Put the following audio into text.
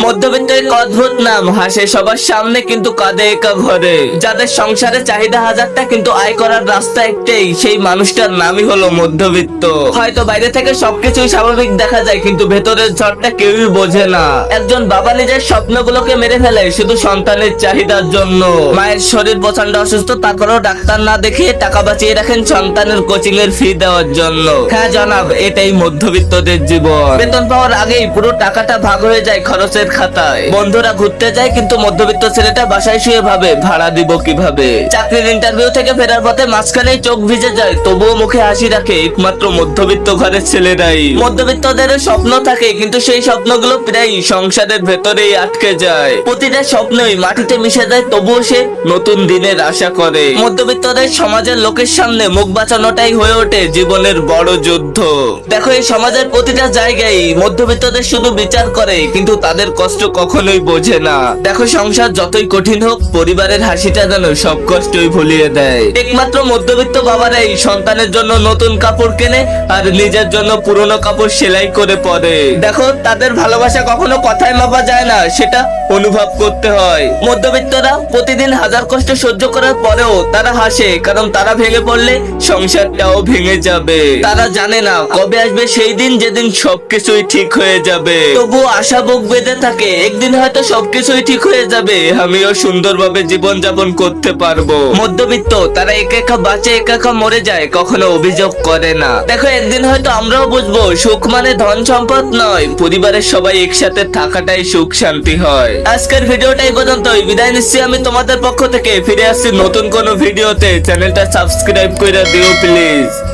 অদ্ভুত নাম হাসে সবার সামনে কিন্তু কাঁদে একা ঘরে। যাদের সংসারে চাহিদা হাজারটা, কিন্তু আয় করার রাস্তা একটাই, সেই মানুষটার নামই হলো মধ্যবিত্ত। হয়তো বাইরে থেকে সবকিছুই স্বাভাবিক দেখা যায়, কিন্তু ভেতরের ঝড়টা কেউই বোঝে না। একজন বাবা নিজের স্বপ্নগুলোকে মেরে ফেলে, শুধু সন্তানের চাহিদার জন্য। মায়ের শরীর প্রচণ্ড অসুস্থ তারপরেও ডাক্তার না দেখিয়ে টাকা বাঁচিয়ে রাখেন সন্তানের কোচিং এর ফি দেওয়ার জন্য। হ্যাঁ জনাব, এটাই মধ্যবিত্তদের জীবন। বেতন পাওয়ার আগেই পুরো টাকাটা ভাগ হয়ে যায় খরচের খাতায়। বন্ধুরা ঘুরতে যায়, কিন্তু মধ্যবিত্ত ছেলেটা বাসায় শুয়ে ভাবে, ভাড়া দিব কীভাবে? চাকরির ইন্টারভিউ থেকে ফেরার পথে মাঝখানেই চোখ ভিজে যায়, তবুও মুখে হাসি রাখে একমাত্র মধ্যবিত্ত ঘরের ছেলেরাই। মধ্যবিত্তদের স্বপ্ন থাকে, কিন্তু সেই স্বপ্নগুলো প্রায় সংসারের ভেতরেই আটকে যায়। প্রতিটা স্বপ্নই মাটিতে মিশে যায়, তবুও সে নতুন দিনের আশা করে। মধ্যবিত্তদের সমাজের লোকের সামনে মুখ বাঁচানোটাই হয়ে ওঠে জীবনের বড় যুদ্ধ। দেখো, এই সমাজের প্রতিটা জায়গায় মধ্যবিত্তদের শুধু বিচার করে, কিন্তু তাদের কষ্ট কখনোই বোঝে না। দেখো, সংসার যতই কঠিন হোক, পরিবারের হাসিটা যেন সব কষ্টই ভুলিয়ে দেয়। একমাত্র মধ্যবিত্ত বাবারাই সন্তানের জন্য নতুন কাপড় কেনে আর নিজের জন্য পুরনো কাপড় সেলাই করে পরে। দেখো, তাদের ভালোবাসা কখনো কথায় মাপা যায় না, সেটা অনুভব করতে হয়। মধ্যবিত্তরা প্রতিদিন হাজার কষ্ট সহ্য করার পরেও তারা হাসে, কারণ তারা ভেঙে পড়লে সংসারটাও ভেঙে যাবে। তারা জানে না কবে আসবে সেই দিন যেদিন সবকিছুই ঠিক হয়ে যাবে। তবু আশা বুক বেঁধে থাকে, একদিন হয়তো সবকিছুই ঠিক হয়ে যাবে, আমিও সুন্দরভাবে জীবন যাপন করতে পারব। মধ্যবিত্ত, তারা একা একা বাঁচে, একা একা মরে যায়, কখনো অভিযোগ করে না। দেখো, একদিন হয়তো আমরাও বুঝব, সুখ মানে ধন সম্পদ নয়, পরিবারের সবাই একসাথে থাকাটাই সুখ শান্তি হয়। আজকের ভিডিওটা এই পর্যন্তই। বিদায় নিচ্ছি আমি তোমাদের পক্ষ থেকে। ফিরে আসছি নতুন কোনো ভিডিওতে। চ্যানেলটা সাবস্ক্রাইব করে দিও, প্লিজ।